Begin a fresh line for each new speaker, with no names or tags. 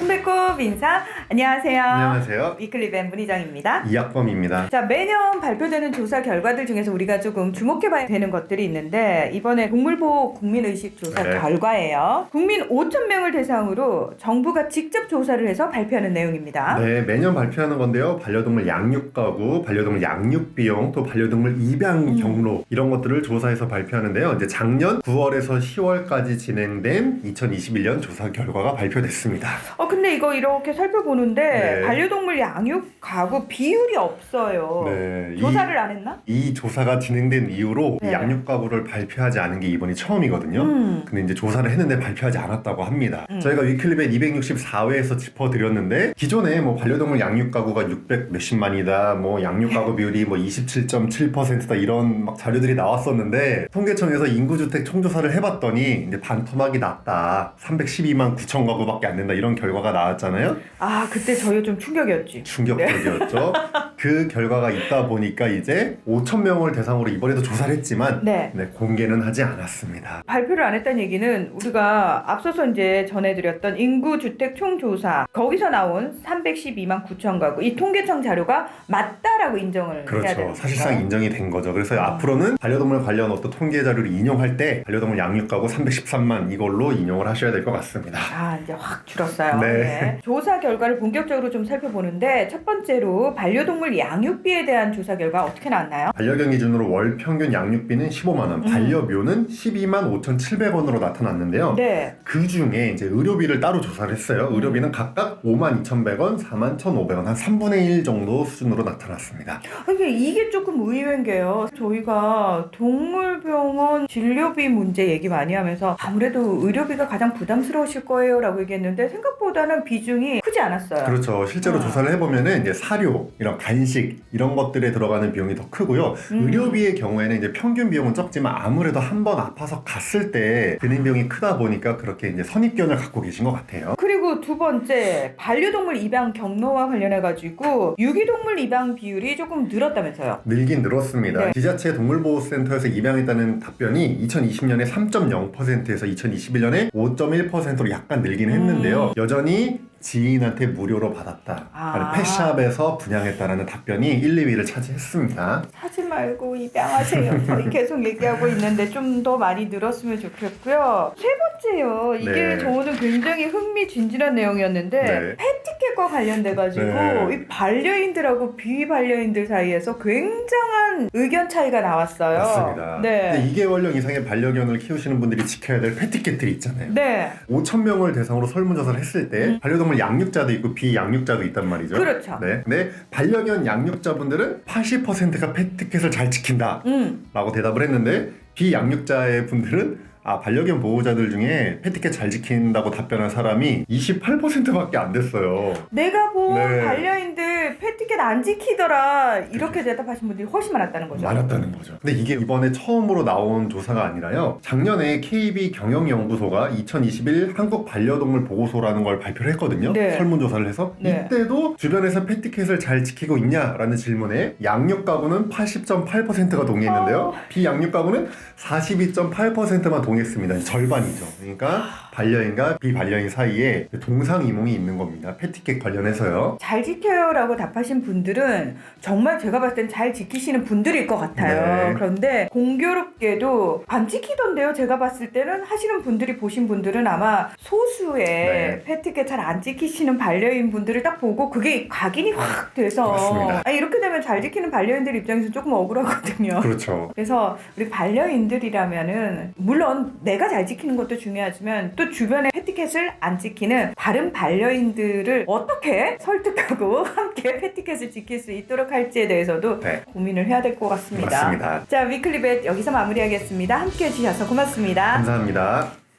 신배급 인사 안녕하세요.
안녕하세요.
위클리밴 문희정입니다.
이학범입니다.
자 매년 발표되는 조사 결과들 중에서 우리가 조금 주목해봐야 되는 것들이 있는데 이번에 동물보호 국민의식 조사
네.
결과예요. 국민 5천 명을 대상으로 정부가 직접 조사를 해서 발표하는 내용입니다.
네, 매년 발표하는 건데요. 반려동물 양육 가구, 반려동물 양육 비용, 또 반려동물 입양
음.
경로 이런 것들을 조사해서 발표하는데요. 이제 작년 9월에서 10월까지 진행된 2021년 조사 결과가 발표됐습니다.
어 근데 이거 이렇게 살펴보는 데
네.
반려동물 양육 가구 비율이 없어요.
네, 이-
조사를 안 했나?
이 조사가 진행된 이후로
네.
양육 가구를 발표하지 않은 게 이번이 처음이거든요.
음.
근데 이제 조사를 했는데 발표하지 않았다고 합니다.
음.
저희가 위클립의 264회에서 짚어드렸는데 기존에 뭐 반려동물 양육 가구가 600 몇십만이다, 뭐 양육 가구 비율이 뭐 27.7%다 이런 막 자료들이 나왔었는데 통계청에서 인구주택 총조사를 해봤더니 이제 반토막이 났다, 312만 9천 가구밖에 안 된다 이런 결과가 나왔잖아요.
아 그때 저희 좀 충격이었지.
충격적이었죠. 그 결과가 있다 보니까 이제 5천 명을 대상으로 이번에도 조사를 했지만
네.
네, 공개는 하지 않았습니다.
발표를 안 했다는 얘기는 우리가 앞서서 이제 전해드렸던 인구 주택 총조사 거기서 나온 312만 9천 가구 이 통계청 자료가 맞다라고 인정을 해야 그렇죠.
사실상 인정이 된 거죠. 그래서 앞으로는 반려동물 관련 어떤 통계 자료를 인용할 때 반려동물 양육 가구 313만 이걸로 인용을 하셔야 될 것 같습니다.
아 이제 확 줄었어요.
네.
네. 조사 결과를 본격적으로 좀 살펴보는데 첫 번째로 반려동물 양육비에 대한 조사 결과 어떻게 나왔나요?
반려견 기준으로 월 평균 양육비는 15만 원,
음.
반려묘는 12만 5,700원으로 나타났는데요.
네.
그 중에 이제 의료비를 따로 조사를 했어요. 의료비는 각각 5만 2,100원, 4만 1,500원, 한 3분의 1 정도 수준으로 나타났습니다.
이게 이게 조금 의외인 게요. 저희가 동물병원 진료비 문제 얘기 많이 하면서 아무래도 의료비가 가장 부담스러우실 거예요 라고 얘기했는데 생각보다는 비중이 크지 않았어요.
그렇죠. 실제로
어.
조사를 해보면은 이제 사료, 이런 간식 이런 것들에 들어가는 비용이 더 크고요.
음.
의료비의 경우에는 이제 평균 비용은 적지만 아무래도 한 번 아파서 갔을 때 드는 비용이 크다 보니까 그렇게 이제 선입견을 갖고 계신 것 같아요.
그리고 두 번째 반려동물 입양 경로와 관련해 가지고 유기동물 입양 비율이 조금 늘었다면서요.
늘긴 늘었습니다.
네.
지자체 동물보호센터에서 입양했다는 답변이 2020년에 3.0%에서 2021년에 5.1%로 약간 늘긴 했는데요.
음.
여전히 지인한테 무료로 받았다.
아.
펫샵에서 분양했다라는 답변이 1, 2위를 차지했습니다.
사지 말고 입양하세요. 저희 계속 얘기하고 있는데 좀 더 많이 늘었으면 좋겠고요. 세 번째요. 이게
네.
저는 굉장히 흥미진진한 내용이었는데
네.
패티켓과 관련돼 가지고
네.
이 반려인들하고 비반려인들 사이에서 굉장한 의견 차이가 나왔어요.
맞습니다.
네.
근데 2개월령 이상의 반려견을 키우시는 분들이 지켜야 될 패티켓들이 있잖아요.
네.
5천 명을 대상으로 설문조사를 했을 때
음.
반려동 물 양육자도 있고 비양육자도 있단 말이죠.
그렇죠.
네. 근데 반려견 양육자분들은 80%가 패티켓을 잘 지킨다라고
음.
대답을 했는데 비양육자의 분들은 아 반려견 보호자들 중에 패티켓 잘 지킨다고 답변한 사람이 28%밖에 안 됐어요.
내가 본
네.
반려인들 패티켓 안 지키더라 이렇게 대답하신 분들이 훨씬 많았다는 거죠.
많았다는 거죠. 근데 이게 이번에 처음으로 나온 조사가 아니라요. 작년에 KB 경영연구소가 2021 한국 반려동물 보호소라는 걸 발표를 했거든요.
네.
설문조사를 해서
네.
이때도 주변에서 패티켓을 잘 지키고 있냐라는 질문에 양육 가구는 80.8%가 동의했는데요.
어.
비양육 가구는 42.8%만 동의 했습니다. 절반이죠. 그러니까 반려인과 비반려인 사이에 동상이몽이 있는 겁니다. 패티켓 관련해서요.
잘 지켜요라고 답하신 분들은 정말 제가 봤을 땐 잘 지키시는 분들일 것 같아요.
네.
그런데 공교롭게도 안 지키던데요. 제가 봤을 때는 하시는 분들이 보신 분들은 아마 소수의
네.
패티켓 잘 안 지키시는 반려인 분들을 딱 보고 그게 각인이 확 돼서
맞습니다.
아니, 이렇게 되면 잘 지키는 반려인들 입장에서 조금 억울하거든요.
그렇죠.
그래서 우리 반려인들이라면은 물론 내가 잘 지키는 것도 중요하지만 또 주변에 패티켓을 안 지키는 다른 반려인들을 어떻게 설득하고 함께 패티켓을 지킬 수 있도록 할지에 대해서도
네.
고민을 해야 될 것 같습니다.
맞습니다.
자 위클리벳 여기서 마무리하겠습니다. 함께 해주셔서 고맙습니다.
감사합니다.